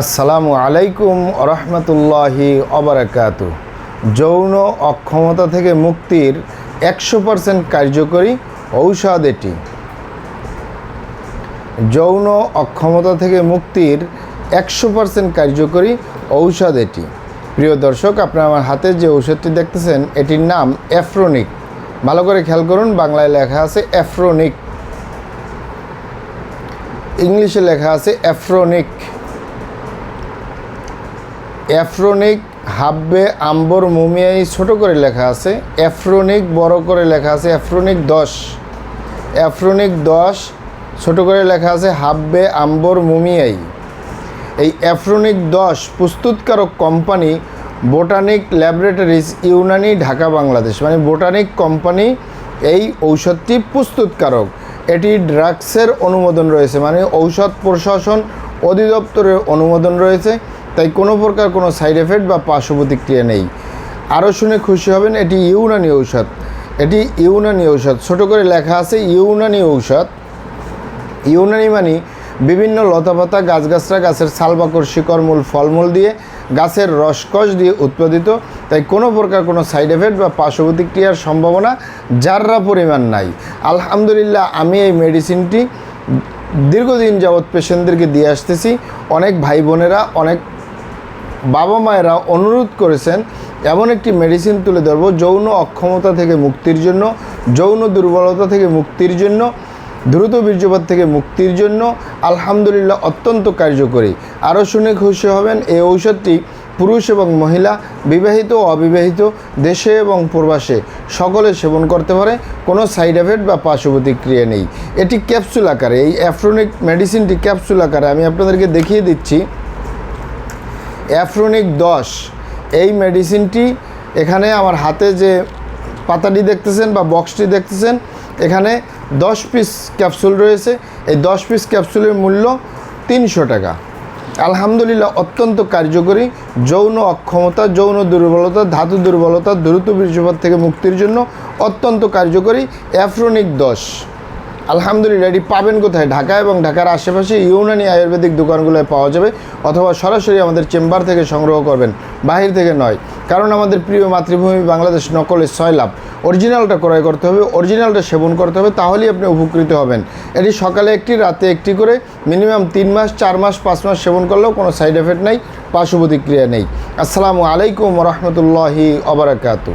আসসালামু আলাইকুম রহমতুল্লাহি অবরাকাত যৌন অক্ষমতা থেকে মুক্তির একশো পার্সেন্ট কার্যকরী ঔষধ এটি। যৌন অক্ষমতা থেকে মুক্তির একশো পার্সেন্ট কার্যকরী ঔষধ এটি। প্রিয় দর্শক, আপনারা আমার হাতে যে ঔষধটি দেখতেছেন, এটির নাম অ্যাফ্রোনিক ভালো করে খেয়াল করুন, বাংলায় লেখা আছে অ্যাফ্রোনিক ইংলিশে লেখা আছে অ্যাফ্রোনিক অ্যাফ্রোনিক হাব্বে আম্বর মুমিয়াই ছোট করে লেখা আছে, অ্যাফ্রোনিক বড় করে লেখা আছে, অ্যাফ্রোনিক দশ। অ্যাফ্রোনিক দশ ছোট করে লেখা আছে, হাব্বে আম্বর মুমিয়াই। এই অ্যাফ্রোনিক দশ প্রস্তুতকারক company Botanic laboratories Unani, Dhaka, Bangladesh. মানে বোটানিক কোম্পানি এই ঔষধটি প্রস্তুতকারক। এটি ড্রাগসের অনুমোদন রয়েছে মানে ঔষধ প্রশাসন অধিদপ্তরের অনুমোদন রয়েছে। তাই কোনো প্রকার কোনো সাইড এফেক্ট বা পার্শ্ব প্রতিক্রিয়া নেই। আরও শুনে খুশি হবেন এটি ইউনানি ঔষধ। এটি ইউনানি ঔষধ। ছোট করে লেখা আছে ইউনানি ঔষধ। ইউনানি মানে বিভিন্ন লতাপাতা, গাছগাছরা, গাছের ছালবাকর, শিকড়মূল, ফলমূল দিয়ে গাছের রসকস দিয়ে উৎপাদিত। তাই কোনো প্রকার কোনো সাইড এফেক্ট বা পার্শ্ব প্রতিক্রিয়ার সম্ভাবনা যাররা পরিমাণ নাই। আলহামদুলিল্লাহ, আমি এই মেডিসিনটি দীর্ঘদিন যাবৎ পেশেন্টদেরকে দিয়ে আসতেছি। অনেক ভাই বোনেরা, অনেক বাবা মায়েরা অনুরোধ করেছেন, এমন একটি মেডিসিন তুলে ধরবো, যৌন অক্ষমতা থেকে মুক্তির জন্য, যৌন দুর্বলতা থেকে মুক্তির জন্য, দ্রুত বীর্যপাত থেকে মুক্তির জন্য, আলহামদুলিল্লাহ অত্যন্ত কার্যকরী। আরও শুনে খুশি হবেন, এই ঔষধটি পুরুষ এবং মহিলা, বিবাহিত ও অবিবাহিত, দেশে এবং প্রবাসে সকলে সেবন করতে পারে, কোনো সাইড এফেক্ট বা পার্শ্ব প্রতিক্রিয়া নেই। এটি ক্যাপসুল আকারে, এই অ্যাফ্রোনিক মেডিসিনটি ক্যাপসুল আকারে আমি আপনাদেরকে দেখিয়ে দিচ্ছি। অ্যাফ্রোনিক দশ। এই মেডিসিনটি এখানে আমার হাতে যে পাতাটি দেখতেছেন বা বক্সটি দেখতেছেন, এখানে দশ পিস ক্যাপসুল রয়েছে। এই দশ পিস ক্যাপসুলের মূল্য তিনশো টাকা। আলহামদুলিল্লাহ, অত্যন্ত কার্যকরী যৌন অক্ষমতা, যৌন দুর্বলতা, ধাতু দুর্বলতা, দ্রুত বীর্যপাত থেকে মুক্তির জন্য অত্যন্ত কার্যকরী অ্যাফ্রোনিক দশ। আলহামদুলিল্লাহ, এটি পাবেন কোথায়? ঢাকা এবং ঢাকার আশেপাশে ইউনানি আয়ুর্বেদিক দোকানগুলোয় পাওয়া যাবে অথবা সরাসরি আমাদের চেম্বার থেকে সংগ্রহ করবেন। বাহির থেকে নয়, কারণ আমাদের প্রিয় মাতৃভূমি বাংলাদেশ নকলের লাভ। অরিজিনালটা ক্রয় করতে হবে, অরিজিনালটা সেবন করতে হবে, তাহলেই আপনি উপকৃত হবেন। এটি সকালে একটি, রাতে একটি করে, মিনিমাম তিন মাস, চার মাস, পাঁচ মাস সেবন করলেও কোনো সাইড এফেক্ট নেই, পার্শ্ব প্রতিক্রিয়া নেই। আসসালামু আলাইকুম রহমতুল্লাহি অবরাকাতু